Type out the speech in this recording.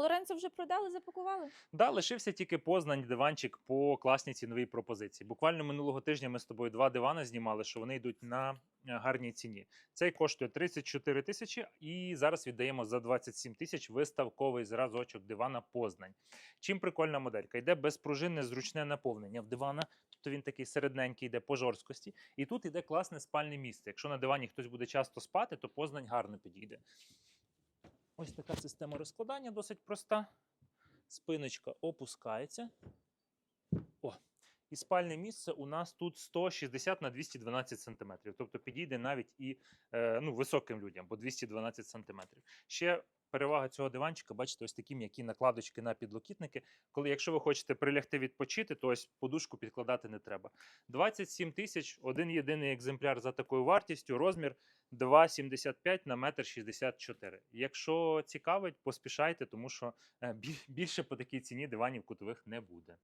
Лоренцо вже продали, запакували? Да, лишився тільки Познань диванчик по класній ціновій пропозиції. Буквально минулого тижня ми з тобою два дивани знімали, що вони йдуть на е, гарній ціні. Цей коштує 34 тисячі, і зараз віддаємо за 27 тисяч виставковий зразочок дивана Познань. Чим прикольна моделька? Йде безпружинне зручне наповнення в дивана, тобто він такий середненький, йде по жорсткості. І тут йде класне спальне місце. Якщо на дивані хтось буде часто спати, то Познань гарно підійде. Ось така система розкладання досить проста. Спиночка опускається. І спальне місце у нас тут 160 на 212 см. Тобто підійде навіть і е, ну, високим людям, бо 212 см. Ще перевага цього диванчика, бачите, ось такі м'які накладочки на підлокітники. Коли, якщо ви хочете прилягти відпочити, то ось подушку підкладати не треба. 27 тисяч, один єдиний екземпляр за такою вартістю, розмір 2,75 на 1,64 м. Якщо цікавить, поспішайте, тому що е, більше по такій ціні диванів кутових не буде.